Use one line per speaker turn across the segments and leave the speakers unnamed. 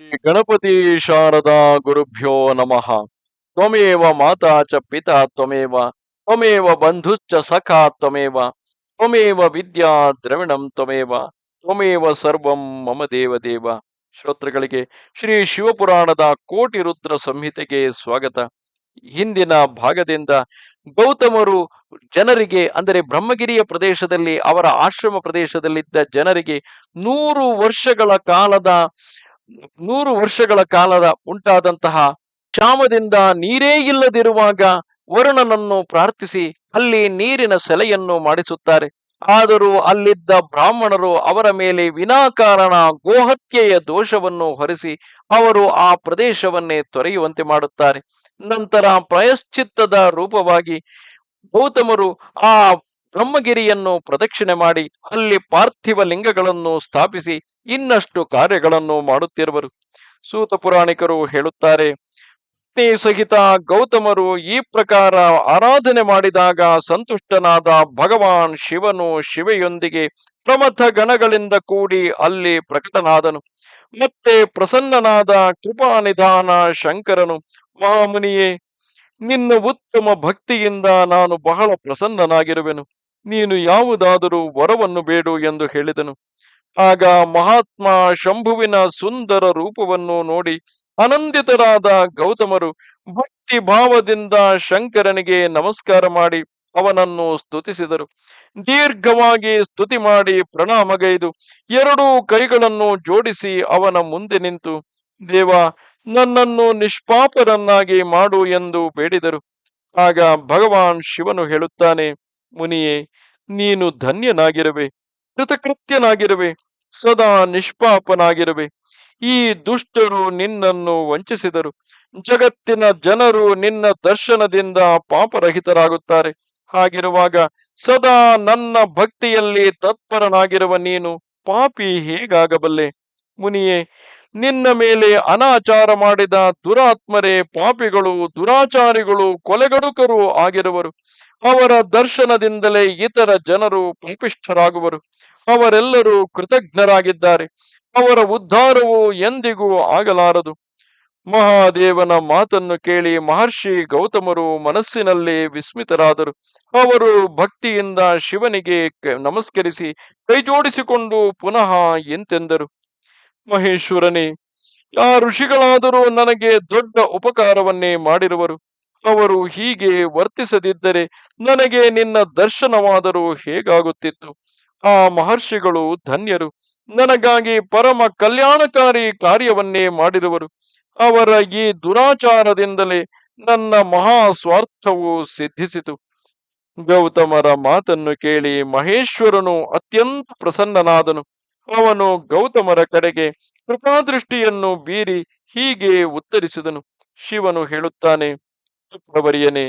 ಗಣಪತಿ ಶಾರದಾ ಗುರುಭ್ಯೋ ನಮಃ. ತ್ವಮೇವ ಮಾತಾ ಚ ಪಿತಾ ತ್ವಮೇವ ತ್ವಮೇವ ಬಂಧುಶ್ಚ ಸಖಾ ತ್ವಮೇವ ತ್ವಮೇವ ವಿದ್ಯಾ ದ್ರವಿಣಂ ತ್ವಮೇವ ತ್ವಮೇವ ಸರ್ವಂ ಮಮ ದೇವ ದೇವ. ಶ್ರೋತೃಗಳಿಗೆ ಶ್ರೀ ಶಿವಪುರಾಣದ ಕೋಟಿ ರುದ್ರ ಸಂಹಿತೆಗೆ ಸ್ವಾಗತ. ಹಿಂದಿನ ಭಾಗದಿಂದ ಗೌತಮರು ಜನರಿಗೆ, ಅಂದರೆ ಬ್ರಹ್ಮಗಿರಿಯ ಪ್ರದೇಶದಲ್ಲಿ, ಅವರ ಆಶ್ರಮ ಪ್ರದೇಶದಲ್ಲಿದ್ದ ಜನರಿಗೆ ನೂರು ವರ್ಷಗಳ ಕಾಲದ ನೂರು ವರ್ಷಗಳ ಕಾಲದ ಉಂಟಾದಂತಹ ಕ್ಷಾಮದಿಂದ ನೀರೇ ಇಲ್ಲದಿರುವಾಗ ವರುಣನನ್ನು ಪ್ರಾರ್ಥಿಸಿ ಅಲ್ಲಿ ನೀರಿನ ಸೆಲೆಯನ್ನು ಮಾಡಿಸುತ್ತಾರೆ. ಆದರೂ ಅಲ್ಲಿದ್ದ ಬ್ರಾಹ್ಮಣರು ಅವರ ಮೇಲೆ ವಿನಾಕಾರಣ ಗೋಹತ್ಯೆಯ ದೋಷವನ್ನು ಹೊರಿಸಿ ಅವರು ಆ ಪ್ರದೇಶವನ್ನೇ ತೊರೆಯುವಂತೆ ಮಾಡುತ್ತಾರೆ. ನಂತರ ಪ್ರಾಯಶ್ಚಿತ್ತದ ರೂಪವಾಗಿ ಗೌತಮರು ಆ ಬ್ರಹ್ಮಗಿರಿಯನ್ನು ಪ್ರದಕ್ಷಿಣೆ ಮಾಡಿ ಅಲ್ಲಿ ಪಾರ್ಥಿವ ಲಿಂಗಗಳನ್ನು ಸ್ಥಾಪಿಸಿ ಇನ್ನಷ್ಟು ಕಾರ್ಯಗಳನ್ನು ಮಾಡುತ್ತಿರುವರು. ಸೂತ ಪುರಾಣಿಕರು ಹೇಳುತ್ತಾರೆ, ಪತ್ನಿ ಸಹಿತ ಗೌತಮರು ಈ ಪ್ರಕಾರ ಆರಾಧನೆ ಮಾಡಿದಾಗ ಸಂತುಷ್ಟನಾದ ಭಗವಾನ್ ಶಿವನು ಶಿವೆಯೊಂದಿಗೆ ಪ್ರಮಥ ಗಣಗಳಿಂದ ಕೂಡಿ ಅಲ್ಲಿ ಪ್ರಕಟನಾದನು. ಮತ್ತೆ ಪ್ರಸನ್ನನಾದ ಕೃಪಾನಿಧಾನ ಶಂಕರನು, ಮಹಾಮುನಿಯೇ, ನಿನ್ನ ಉತ್ತಮ ಭಕ್ತಿಯಿಂದ ನಾನು ಬಹಳ ಪ್ರಸನ್ನನಾಗಿರುವೆನು. ನೀನು ಯಾವುದಾದರೂ ವರವನ್ನು ಬೇಡು ಎಂದು ಹೇಳಿದನು. ಆಗ ಮಹಾತ್ಮ ಶಂಭುವಿನ ಸುಂದರ ರೂಪವನ್ನು ನೋಡಿ ಆನಂದಿತರಾದ ಗೌತಮರು ಭಕ್ತಿ ಭಾವದಿಂದ ಶಂಕರನಿಗೆ ನಮಸ್ಕಾರ ಮಾಡಿ ಅವನನ್ನು ಸ್ತುತಿಸಿದರು. ದೀರ್ಘವಾಗಿ ಸ್ತುತಿ ಮಾಡಿ ಪ್ರಣಾಮಗೈದು ಎರಡೂ ಕೈಗಳನ್ನು ಜೋಡಿಸಿ ಅವನ ಮುಂದೆ ನಿಂತು, ದೇವ, ನನ್ನನ್ನು ನಿಷ್ಪಾಪರನ್ನಾಗಿ ಮಾಡು ಎಂದು ಬೇಡಿದರು. ಆಗ ಭಗವಾನ್ ಶಿವನು ಹೇಳುತ್ತಾನೆ ಮುನಿಯೇ, ನೀನು ಧನ್ಯನಾಗಿರುವೆ, ಕೃತಕೃತ್ಯನಾಗಿರುವೆ, ಸದಾ ನಿಷ್ಪಾಪನಾಗಿರುವೆ. ಈ ದುಷ್ಟರು ನಿನ್ನನ್ನು ವಂಚಿಸಿದರು. ಜಗತ್ತಿನ ಜನರು ನಿನ್ನ ದರ್ಶನದಿಂದ ಪಾಪರಹಿತರಾಗುತ್ತಾರೆ. ಹಾಗಿರುವಾಗ ಸದಾ ನನ್ನ ಭಕ್ತಿಯಲ್ಲಿ ತತ್ಪರನಾಗಿರುವ ನೀನು ಪಾಪಿ ಹೇಗಾಗಬಲ್ಲೆ? ಮುನಿಯೇ, ನಿನ್ನ ಮೇಲೆ ಅನಾಚಾರ ಮಾಡಿದ ದುರಾತ್ಮರೇ ಪಾಪಿಗಳು, ದುರಾಚಾರಿಗಳು, ಕೊಲೆಗಡುಕರು ಆಗಿರುವರು. ಅವರ ದರ್ಶನದಿಂದಲೇ ಇತರ ಜನರು ಪಾಪಿಷ್ಠರಾಗುವರು ಅವರೆಲ್ಲರೂ ಕೃತಜ್ಞರಾಗಿದ್ದಾರೆ. ಅವರ ಉದ್ಧಾರವು ಎಂದಿಗೂ ಆಗಲಾರದು. ಮಹಾದೇವನ ಮಾತನ್ನು ಕೇಳಿ ಮಹರ್ಷಿ ಗೌತಮರು ಮನಸ್ಸಿನಲ್ಲಿ ವಿಸ್ಮಿತರಾದರು. ಅವರು ಭಕ್ತಿಯಿಂದ ಶಿವನಿಗೆ ನಮಸ್ಕರಿಸಿ ಕೈಜೋಡಿಸಿಕೊಂಡು ಪುನಃ ಎಂತೆಂದರು. ಮಹೇಶ್ವರನೇ, ಆ ಋಷಿಗಳಾದರೂ ನನಗೆ ದೊಡ್ಡ ಉಪಕಾರವನ್ನೇ ಮಾಡಿರುವರು. ಅವರು ಹೀಗೆ ವರ್ತಿಸದಿದ್ದರೆ ನನಗೆ ನಿನ್ನ ದರ್ಶನವಾದರೂ ಹೇಗಾಗುತ್ತಿತ್ತು? ಆ ಮಹರ್ಷಿಗಳು ಧನ್ಯರು. ನನಗಾಗಿ ಪರಮ ಕಲ್ಯಾಣಕಾರಿ ಕಾರ್ಯವನ್ನೇ ಮಾಡಿರುವರು ಅವರ ಈ ದುರಾಚಾರದಿಂದಲೇ ನನ್ನ ಮಹಾ ಸ್ವಾರ್ಥವು ಸಿದ್ಧಿಸಿತು. ಗೌತಮರ ಮಾತನ್ನು ಕೇಳಿ ಮಹೇಶ್ವರನು ಅತ್ಯಂತ ಪ್ರಸನ್ನನಾದನು. ಅವನು ಗೌತಮರ ಕಡೆಗೆ ಕೃಪಾದೃಷ್ಟಿಯನ್ನು ಬೀರಿ ಹೀಗೆ ಉತ್ತರಿಸಿದನು. ಶಿವನು ಹೇಳುತ್ತಾನೆ ಪ್ರವರಿಯನೇ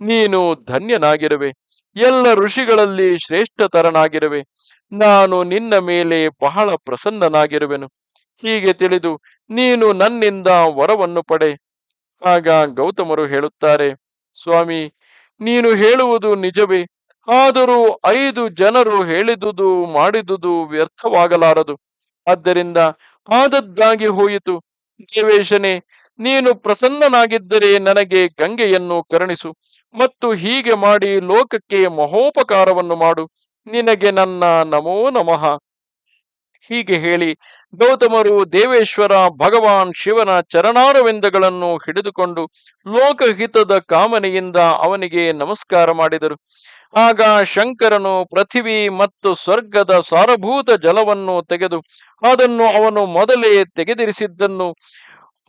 ನೀನು ಧನ್ಯನಾಗಿರುವೆ. ಎಲ್ಲ ಋಷಿಗಳಲ್ಲಿ ಶ್ರೇಷ್ಠತರನಾಗಿರುವೆ. ನಾನು ನಿನ್ನ ಮೇಲೆ ಬಹಳ ಪ್ರಸನ್ನನಾಗಿರುವೆನು. ಹೀಗೆ ತಿಳಿದು ನೀನು ನನ್ನಿಂದ ವರವನ್ನು ಪಡೆ. ಆಗ ಗೌತಮರು ಹೇಳುತ್ತಾರೆ, ಸ್ವಾಮಿ, ನೀನು ಹೇಳುವುದು ನಿಜವೇ. ಆದರೂ ಐದು ಜನರು ಹೇಳಿದುದು ಮಾಡಿದುದು ವ್ಯರ್ಥವಾಗಲಾರದು. ಆದ್ದರಿಂದ ಆದದ್ದಾಗಿ ಹೋಯಿತು. ದೇವೇಶನೇ ನೀನು ಪ್ರಸನ್ನನಾಗಿದ್ದರೆ ನನಗೆ ಗಂಗೆಯನ್ನು ಕರುಣಿಸು ಮತ್ತು ಹೀಗೆ ಮಾಡಿ ಲೋಕಕ್ಕೆ ಮಹೋಪಕಾರವನ್ನು ಮಾಡು. ನಿನಗೆ ನನ್ನ ನಮೋ ನಮಃ. ಹೀಗೆ ಹೇಳಿ ಗೌತಮರು ದೇವೇಶ್ವರ, ಭಗವಾನ್ ಶಿವನ ಚರಣಾರವಿಂದಗಳನ್ನು ಹಿಡಿದುಕೊಂಡು ಲೋಕಹಿತದ ಕಾಮನೆಯಿಂದ ಅವನಿಗೆ ನಮಸ್ಕಾರ ಮಾಡಿದರು. ಆಗ ಶಂಕರನು ಪೃಥಿವಿ ಮತ್ತು ಸ್ವರ್ಗದ ಸಾರಭೂತ ಜಲವನ್ನು ತೆಗೆದು ಅದನ್ನು ಅವನು ಮೊದಲೇ ತೆಗೆದಿರಿಸಿದ್ದನ್ನು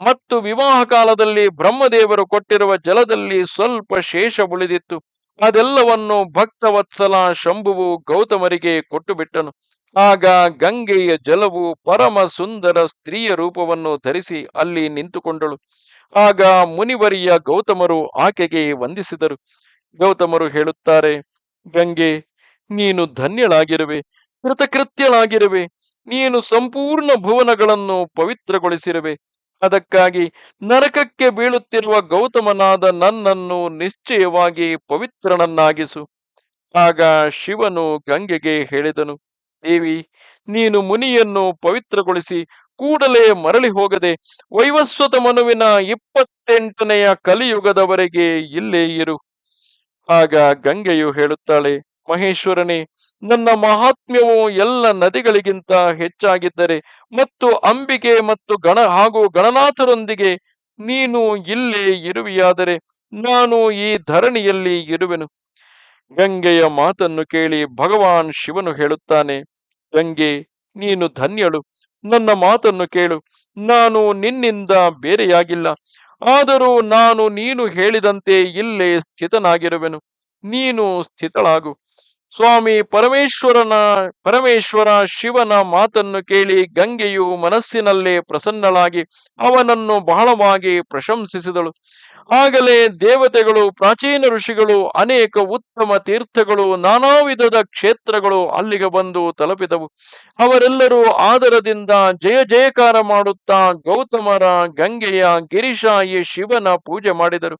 ಮತ್ತು ವಿವಾಹ ಕಾಲದಲ್ಲಿ ಬ್ರಹ್ಮದೇವರು ಕೊಟ್ಟಿರುವ ಜಲದಲ್ಲಿ ಸ್ವಲ್ಪ ಶೇಷ ಉಳಿದಿತ್ತು. ಅದೆಲ್ಲವನ್ನು ಭಕ್ತವತ್ಸಲ ಶಂಭುವು ಗೌತಮರಿಗೆ ಕೊಟ್ಟು ಬಿಟ್ಟನು ಆಗ ಗಂಗೆಯ ಜಲವು ಪರಮ ಸುಂದರ ಸ್ತ್ರೀಯ ರೂಪವನ್ನು ಧರಿಸಿ ಅಲ್ಲಿ ನಿಂತುಕೊಂಡಳು. ಆಗ ಮುನಿವರಿಯ ಗೌತಮರು ಆಕೆಗೆ ವಂದಿಸಿದರು. ಗೌತಮರು ಹೇಳುತ್ತಾರೆ, ಗಂಗೆ, ನೀನು ಧನ್ಯಳಾಗಿರುವೆ, ಕೃತಕೃತ್ಯಳಾಗಿರುವೆ. ನೀನು ಸಂಪೂರ್ಣ ಭುವನಗಳನ್ನು ಪವಿತ್ರಗೊಳಿಸಿರುವೆ. ಅದಕ್ಕಾಗಿ ನರಕಕ್ಕೆ ಬೀಳುತ್ತಿರುವ ಗೌತಮನಾದ ನನ್ನನ್ನು ನಿಶ್ಚಯವಾಗಿ ಪವಿತ್ರನನ್ನಾಗಿಸು. ಆಗ ಶಿವನು ಗಂಗೆಗೆ ಹೇಳಿದನು, ದೇವಿ, ನೀನು ಮುನಿಯನ್ನು ಪವಿತ್ರಗೊಳಿಸಿ ಕೂಡಲೇ ಮರಳಿ ಹೋಗದೆ ವೈವಸ್ವತ ಮನುವಿನ ಇಪ್ಪತ್ತೆಂಟನೆಯ ಕಲಿಯುಗದವರೆಗೆ ಇಲ್ಲೇ ಇರು. ಆಗ ಗಂಗೆಯು ಹೇಳುತ್ತಾಳೆ ಮಹೇಶ್ವರನೇ, ನನ್ನ ಮಹಾತ್ಮ್ಯವು ಎಲ್ಲ ನದಿಗಳಿಗಿಂತ ಹೆಚ್ಚಾಗಿದ್ದರೆ ಮತ್ತು ಅಂಬಿಕೆ ಮತ್ತು ಗಣ ಹಾಗೂ ಗಣನಾಥರೊಂದಿಗೆ ನೀನು ಇಲ್ಲೇ ಇರುವಿಯಾದರೆ ನಾನು ಈ ಧರಣಿಯಲ್ಲಿ ಇರುವೆನು. ಗಂಗೆಯ ಮಾತನ್ನು ಕೇಳಿ ಭಗವಾನ್ ಶಿವನು ಹೇಳುತ್ತಾನೆ, ಗಂಗೆ, ನೀನು ಧನ್ಯಳು. ನನ್ನ ಮಾತನ್ನು ಕೇಳು, ನಾನು ನಿನ್ನಿಂದ ಬೇರೆಯಾಗಿಲ್ಲ, ಆದರೂ ನಾನು ನೀನು ಹೇಳಿದಂತೆ ಇಲ್ಲೇ ಸ್ಥಿತನಾಗಿರುವೆನು. ನೀನು ಸ್ಥಿತಳಾಗು. ಸ್ವಾಮಿ ಪರಮೇಶ್ವರನ, ಪರಮೇಶ್ವರ ಶಿವನ ಮಾತನ್ನು ಕೇಳಿ ಗಂಗೆಯು ಮನಸ್ಸಿನಲ್ಲೇ ಪ್ರಸನ್ನಳಾಗಿ ಅವನನ್ನು ಬಹಳವಾಗಿ ಪ್ರಶಂಸಿಸಿದಳು. ಆಗಲೇ ದೇವತೆಗಳು, ಪ್ರಾಚೀನ ಋಷಿಗಳು, ಅನೇಕ ಉತ್ತಮ ತೀರ್ಥಗಳು ನಾನಾ ವಿಧದ ಕ್ಷೇತ್ರಗಳು ಅಲ್ಲಿಗೆ ಬಂದು ತಲುಪಿದವು. ಅವರೆಲ್ಲರೂ ಆದರದಿಂದ ಜಯ ಜಯಕಾರ ಮಾಡುತ್ತಾ ಗೌತಮರ ಗಂಗೆಯ ಗಿರಿಶಾಯಿ ಶಿವನ ಪೂಜೆ ಮಾಡಿದರು.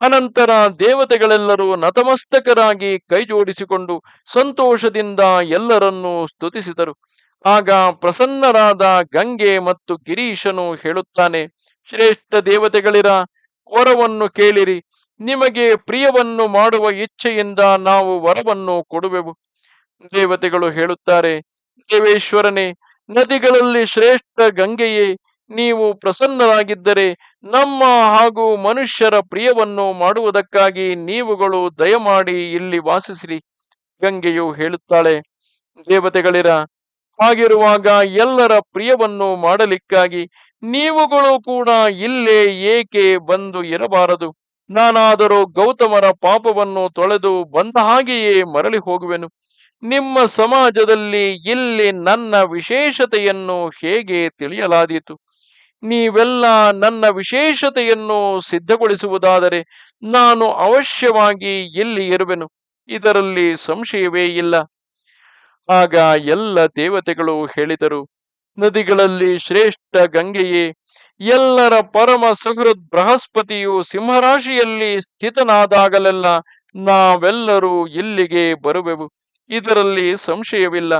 ಅನಂತರ ದೇವತೆಗಳೆಲ್ಲರೂ ನತಮಸ್ತಕರಾಗಿ ಕೈಜೋಡಿಸಿಕೊಂಡು ಸಂತೋಷದಿಂದ ಎಲ್ಲರನ್ನೂ ಸ್ತುತಿಸಿದರು. ಆಗ ಪ್ರಸನ್ನರಾದ ಗಂಗೆ ಮತ್ತು ಗಿರೀಶನು ಹೇಳುತ್ತಾನೆ, ಶ್ರೇಷ್ಠ ದೇವತೆಗಳಿರ ವರವನ್ನು ಕೇಳಿರಿ. ನಿಮಗೆ ಪ್ರಿಯವನ್ನು ಮಾಡುವ ಇಚ್ಛೆಯಿಂದ ನಾವು ವರವನ್ನು ಕೊಡುವೆವು. ದೇವತೆಗಳು ಹೇಳುತ್ತಾರೆ, ದೇವೇಶ್ವರನೇ, ನದಿಗಳಲ್ಲಿ ಶ್ರೇಷ್ಠ ಗಂಗೆಯೇ ನೀವು ಪ್ರಸನ್ನರಾಗಿದ್ದರೆ ನಮ್ಮ ಹಾಗೂ ಮನುಷ್ಯರ ಪ್ರಿಯವನ್ನು ಮಾಡುವುದಕ್ಕಾಗಿ ನೀವುಗಳು ದಯಮಾಡಿ ಇಲ್ಲಿ ವಾಸಿಸಿರಿ ಗಂಗೆಯು ಹೇಳುತ್ತಾಳೆ. ದೇವತೆಗಳಿರ, ಹಾಗಿರುವಾಗ ಎಲ್ಲರ ಪ್ರಿಯವನ್ನು ಮಾಡಲಿಕ್ಕಾಗಿ ನೀವುಗಳು ಕೂಡ ಇಲ್ಲೇ ಏಕೆ ಬಂದು ಇರಬಾರದು? ನಾನಾದರೂ ಗೌತಮರ ಪಾಪವನ್ನು ತೊಳೆದು ಬಂದ ಹಾಗೆಯೇ ಮರಳಿ ಹೋಗುವೆನು. ನಿಮ್ಮ ಸಮಾಜದಲ್ಲಿ ಇಲ್ಲಿ ನನ್ನ ವಿಶೇಷತೆಯನ್ನು ಹೇಗೆ ತಿಳಿಯಲಾದೀತು? ನೀವೆಲ್ಲ ನನ್ನ ವಿಶೇಷತೆಯನ್ನು ಸಿದ್ಧಗೊಳಿಸುವುದಾದರೆ ನಾನು ಅವಶ್ಯವಾಗಿ ಎಲ್ಲಿ ಇರುವೆನು? ಇದರಲ್ಲಿ ಸಂಶಯವೇ ಇಲ್ಲ. ಆಗ ಎಲ್ಲ ದೇವತೆಗಳು ಹೇಳಿದರು, ನದಿಗಳಲ್ಲಿ ಶ್ರೇಷ್ಠ ಗಂಗೆಯೇ, ಎಲ್ಲರ ಪರಮ ಸುಹೃದ್ ಬೃಹಸ್ಪತಿಯು ಸಿಂಹರಾಶಿಯಲ್ಲಿ ಸ್ಥಿತನಾದಾಗಲೆಲ್ಲ ನಾವೆಲ್ಲರೂ ಇಲ್ಲಿಗೆ ಬರುವೆವು. ಇದರಲ್ಲಿ ಸಂಶಯವಿಲ್ಲ.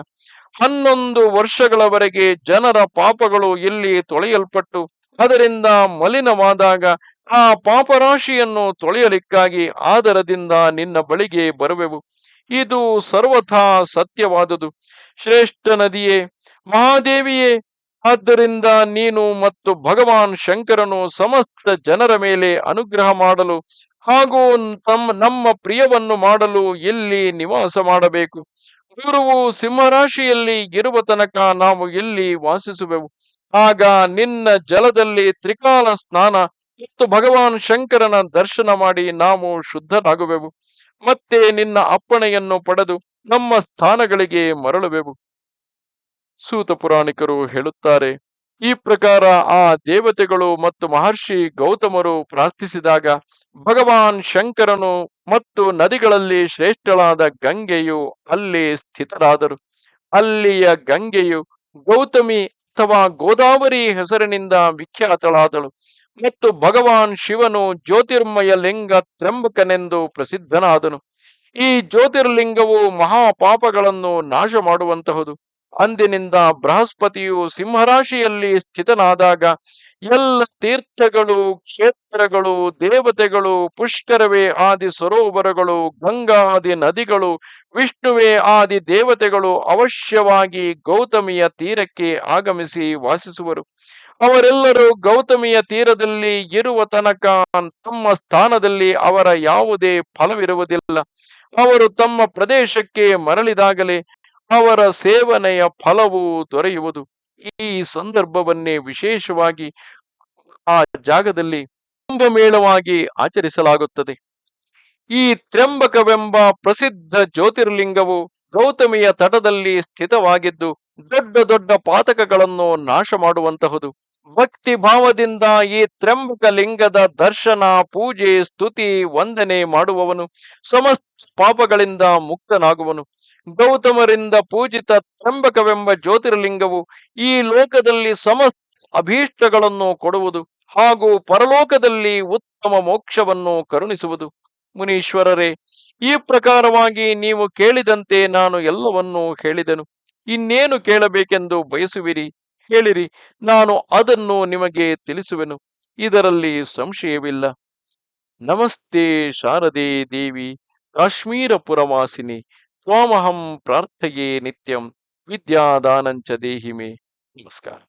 ಹನ್ನೊಂದು ವರ್ಷಗಳವರೆಗೆ ಜನರ ಪಾಪಗಳು ಇಲ್ಲಿ ತೊಳೆಯಲ್ಪಟ್ಟು, ಅದರಿಂದ ಮಲಿನವಾದಾಗ ಆ ಪಾಪರಾಶಿಯನ್ನು ತೊಳೆಯಲಿಕ್ಕಾಗಿ ಆದರದಿಂದ ನಿನ್ನ ಬಳಿಗೆ ಬರುವೆವು. ಇದು ಸರ್ವಥಾ ಸತ್ಯವಾದುದು. ಶ್ರೇಷ್ಠ ನದಿಯೇ, ಮಹಾದೇವಿಯೇ, ಆದ್ದರಿಂದ ನೀನು ಮತ್ತು ಭಗವಾನ್ ಶಂಕರನು ಸಮಸ್ತ ಜನರ ಮೇಲೆ ಅನುಗ್ರಹ ಮಾಡಲು ಹಾಗೂ ತಮ್ಮ ನಮ್ಮ ಪ್ರಿಯವನ್ನು ಮಾಡಲು ಎಲ್ಲಿ ನಿವಾಸ ಮಾಡಬೇಕು. ಗುರುವು ಸಿಂಹರಾಶಿಯಲ್ಲಿ ಇರುವ ತನಕ ನಾವು ಇಲ್ಲಿ ವಾಸಿಸುವೆವು. ಆಗ ನಿನ್ನ ಜಲದಲ್ಲಿ ತ್ರಿಕಾಲ ಸ್ನಾನ ಮತ್ತು ಭಗವಾನ್ ಶಂಕರನ ದರ್ಶನ ಮಾಡಿ ನಾವು ಶುದ್ಧರಾಗುವೆವು. ಮತ್ತೆ ನಿನ್ನ ಅಪ್ಪಣೆಯನ್ನು ಪಡೆದು ನಮ್ಮ ಸ್ಥಾನಗಳಿಗೆ ಮರಳುವೆವು. ಸೂತ ಪುರಾಣಿಕರು ಹೇಳುತ್ತಾರೆ ಈ ಪ್ರಕಾರ ಆ ದೇವತೆಗಳು ಮತ್ತು ಮಹರ್ಷಿ ಗೌತಮರು ಪ್ರಾರ್ಥಿಸಿದಾಗ ಭಗವಾನ್ ಶಂಕರನು ಮತ್ತು ನದಿಗಳಲ್ಲಿ ಶ್ರೇಷ್ಠಳಾದ ಗಂಗೆಯು ಅಲ್ಲಿ ಸ್ಥಿತರಾದರು. ಅಲ್ಲಿಯ ಗಂಗೆಯು ಗೌತಮಿ ಅಥವಾ ಗೋದಾವರಿ ಹೆಸರಿನಿಂದ ವಿಖ್ಯಾತಳಾದಳು ಮತ್ತು ಭಗವಾನ್ ಶಿವನು ಜ್ಯೋತಿರ್ಮಯ ಲಿಂಗ ತ್ರಂಬಕನೆಂದು ಪ್ರಸಿದ್ಧನಾದನು. ಈ ಜ್ಯೋತಿರ್ಲಿಂಗವು ಮಹಾಪಾಪಗಳನ್ನು ನಾಶ ಮಾಡುವಂತಹುದು ಅಂದಿನಿಂದ ಬೃಹಸ್ಪತಿಯು ಸಿಂಹರಾಶಿಯಲ್ಲಿ ಸ್ಥಿತನಾದಾಗ ಎಲ್ಲ ತೀರ್ಥಗಳು, ಕ್ಷೇತ್ರಗಳು, ದೇವತೆಗಳು, ಪುಷ್ಕರವೇ ಆದಿ ಸರೋವರಗಳು, ಗಂಗಾ ಆದಿ ನದಿಗಳು, ವಿಷ್ಣುವೇ ಆದಿ ದೇವತೆಗಳು ಅವಶ್ಯವಾಗಿ ಗೌತಮಿಯ ತೀರಕ್ಕೆ ಆಗಮಿಸಿ ವಾಸಿಸುವರು. ಅವರೆಲ್ಲರೂ ಗೌತಮಿಯ ತೀರದಲ್ಲಿ ಇರುವ ತನಕ ತಮ್ಮ ಸ್ಥಾನದಲ್ಲಿ ಅವರ ಯಾವುದೇ ಫಲವಿರುವುದಿಲ್ಲ. ಅವರು ತಮ್ಮ ಪ್ರದೇಶಕ್ಕೆ ಮರಳಿದಾಗಲೇ ಅವರ ಸೇವನೆಯ ಫಲವು ದೊರೆಯುವುದು. ಈ ಸಂದರ್ಭವನ್ನೇ ವಿಶೇಷವಾಗಿ ಆ ಜಾಗದಲ್ಲಿ ಕುಂಭಮೇಳವಾಗಿ ಆಚರಿಸಲಾಗುತ್ತದೆ. ಈ ತ್ರ್ಯಂಬಕವೆಂಬ ಪ್ರಸಿದ್ಧ ಜ್ಯೋತಿರ್ಲಿಂಗವು ಗೌತಮಿಯ ತಟದಲ್ಲಿ ಸ್ಥಿತವಾಗಿದ್ದು ದೊಡ್ಡ ದೊಡ್ಡ ಪಾತಕಗಳನ್ನು ನಾಶ ಮಾಡುವಂತಹುದು ಭಕ್ತಿ ಭಾವದಿಂದ ಈ ತ್ರಂಬಕ ಲಿಂಗದ ದರ್ಶನ, ಪೂಜೆ, ಸ್ತುತಿ, ವಂದನೆ ಮಾಡುವವನು ಸಮಸ್ತ ಪಾಪಗಳಿಂದ ಮುಕ್ತನಾಗುವನು. ಗೌತಮರಿಂದ ಪೂಜಿತ ತ್ರಂಬಕವೆಂಬ ಜ್ಯೋತಿರ್ಲಿಂಗವು ಈ ಲೋಕದಲ್ಲಿ ಸಮಸ್ತ ಅಭೀಷ್ಟಗಳನ್ನು ಕೊಡುವುದು ಹಾಗೂ ಪರಲೋಕದಲ್ಲಿ ಉತ್ತಮ ಮೋಕ್ಷವನ್ನು ಕರುಣಿಸುವುದು. ಮುನೀಶ್ವರರೇ, ಈ ಪ್ರಕಾರವಾಗಿ ನೀವು ಕೇಳಿದಂತೆ ನಾನು ಎಲ್ಲವನ್ನೂ ಹೇಳಿದೆನು. ಇನ್ನೇನು ಕೇಳಬೇಕೆಂದು ಬಯಸುವಿರಿ? ಹೇಳಿರಿ ನಾನು ಅದನ್ನು ನಿಮಗೆ ತಿಳಿಸುವೆನು, ಇದರಲ್ಲಿ ಸಂಶಯವಿಲ್ಲ. ನಮಸ್ತೆ ಶಾರದೆ ದೇವಿ, ಕಾಶ್ಮೀರಪುರವಾಸಿನಿ, ತ್ವಾಮಹಂ ಪ್ರಾರ್ಥಯೇ ನಿತ್ಯಂ, ವಿದ್ಯಾದಾನಂಚ ದೇಹಿಮೆ. ನಮಸ್ಕಾರ.